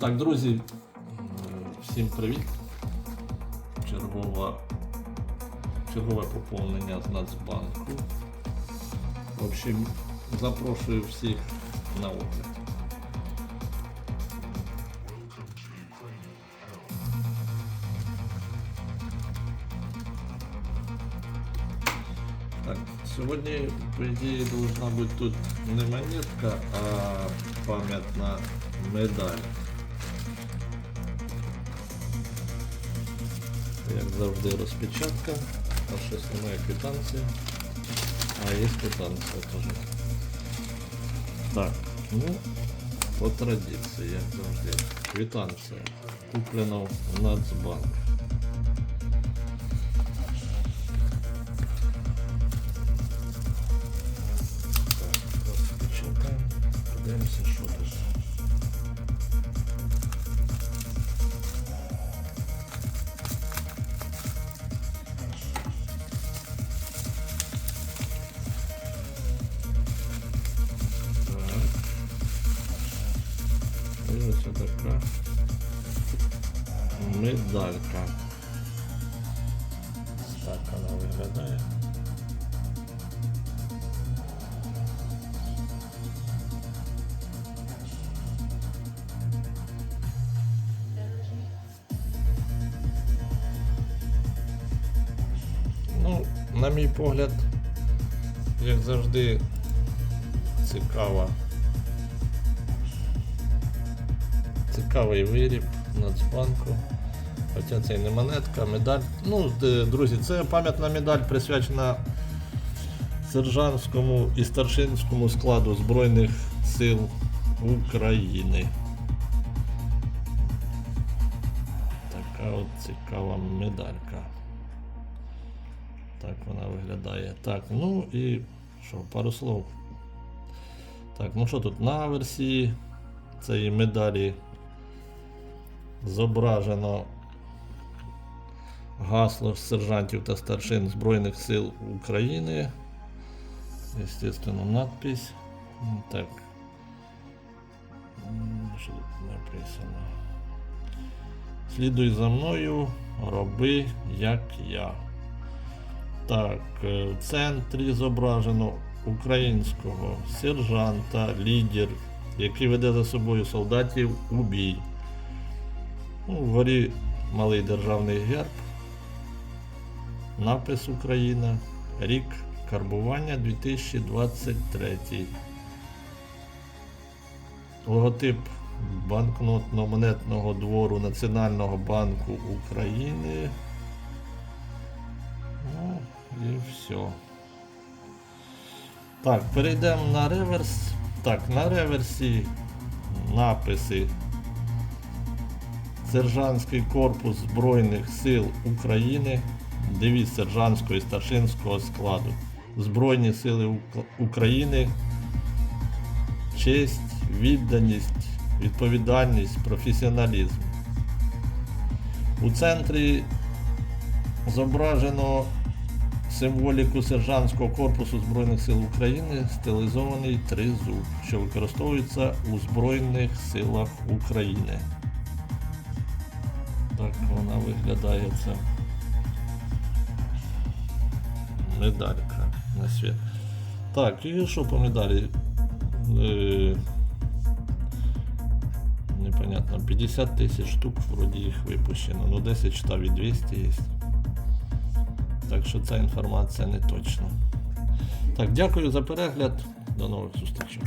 Так, друзі, всім привіт. Чергова, чергове поповнення з Нацбанку. В общем, запрошую всіх на огляд. Сьогодні, по ідеї, должна бути тут не монетка, а пам'ятна медаль. Як завжди розпечатка, а щось немає квитанції. А, є квитанція теж. Так, ну, по традиції, як завжди. Квитанція. Куплена в Нацбанк. І така медалька. Так вона виглядає. Ну, на мій погляд, як завжди, цікава. Цікавий виріб Нацбанку. Хоча це і не монетка, медаль. Ну, друзі, це пам'ятна медаль присвячена сержантському і старшинському складу Збройних сил України. Така от цікава медалька. Так вона виглядає. Так, ну і що, пару слов. Так, ну що тут на версії цієї медалі зображено гасло сержантів та старшин Збройних сил України. Естественно, надпись. Так. Що тут написано? Слідуй за мною, роби як я. Так, е, в центрі зображено українського сержанта, лідер, який веде за собою солдатів у бій. Ну, вгорі малий державний герб, напис Україна, рік карбування 2023. Логотип банкнотно-монетного двору Національного банку України. Ну і все. Так, перейдемо на реверс. Так, на реверсі написи Сержантський корпус Збройних сил України, девіз сержантського і старшинського складу. Збройні сили України, честь, відданість, відповідальність, професіоналізм. У центрі зображено символіку сержантського корпусу Збройних сил України, стилізований тризуб, що використовується у Збройних силах України. Так вона виглядає ця медалька на світ. Так, і що по медалі? Е, непонятно, 50 тисяч штук, вроді їх випущено. Ну 10 читав і 200 є. Так що ця інформація не точна. Так, дякую за перегляд. До нових зустрічей.